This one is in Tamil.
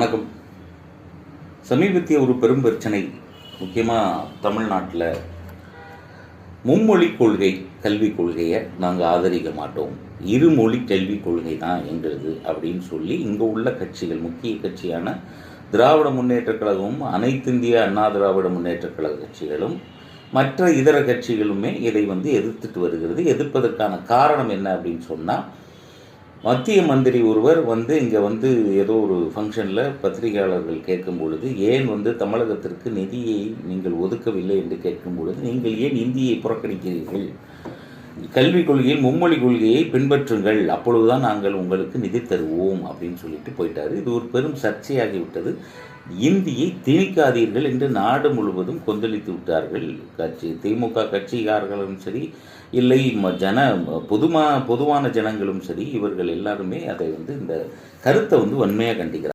வணக்கம். சமீபத்திய ஒரு பெரும் பிரச்சனை முக்கியமாக தமிழ்நாட்டில். மும்மொழி கொள்கை கல்விக் கொள்கையை நாங்கள் ஆதரிக்க மாட்டோம். இருமொழி கல்விக் கொள்கை தான் எங்களுது அப்படின்னு சொல்லி இங்கே உள்ள கட்சிகள் முக்கிய கட்சியான திராவிட முன்னேற்றக் கழகமும் அனைத்திந்திய அண்ணா திராவிட முன்னேற்றக் கழக கட்சிகளும் மற்ற இதர கட்சிகளுமே இதை வந்து எதிர்த்துட்டு வருகிறது. எதிர்ப்பதற்கான காரணம் என்ன அப்படின்னு சொன்னால் மத்திய மந்திரி ஒருவர் வந்து இங்கே வந்து ஏதோ ஒரு ஃபங்க்ஷனில் பத்திரிகையாளர்கள் கேட்கும் பொழுது ஏன் வந்து தமிழகத்திற்கு நிதியை நீங்கள் ஒதுக்கவில்லை? என்று கேட்கும் பொழுது நீங்கள் ஏன் இந்தியை புறக்கணிக்கிறீர்கள்? கல்விக் கொள்கையில் மும்மொழி கொள்கையை பின்பற்றுங்கள். அப்பொழுதுதான் நாங்கள் உங்களுக்கு நிதி தருவோம் அப்படின்னு சொல்லிட்டு போயிட்டாரு. இது ஒரு பெரும் சர்ச்சையாகிவிட்டது. இந்தியை திணிக்காதீர்கள் என்று நாடு முழுவதும் கொந்தளித்து விட்டார்கள். கட்சி திமுக கட்சிக்காரர்களும் சரி இல்லை ம- ஜன பொதுமா பொதுவான ஜனங்களும் சரி இவர்கள் எல்லாருமே அதை வந்து இந்த கருத்தை வந்து வன்மையாக கண்டிக்கிறார்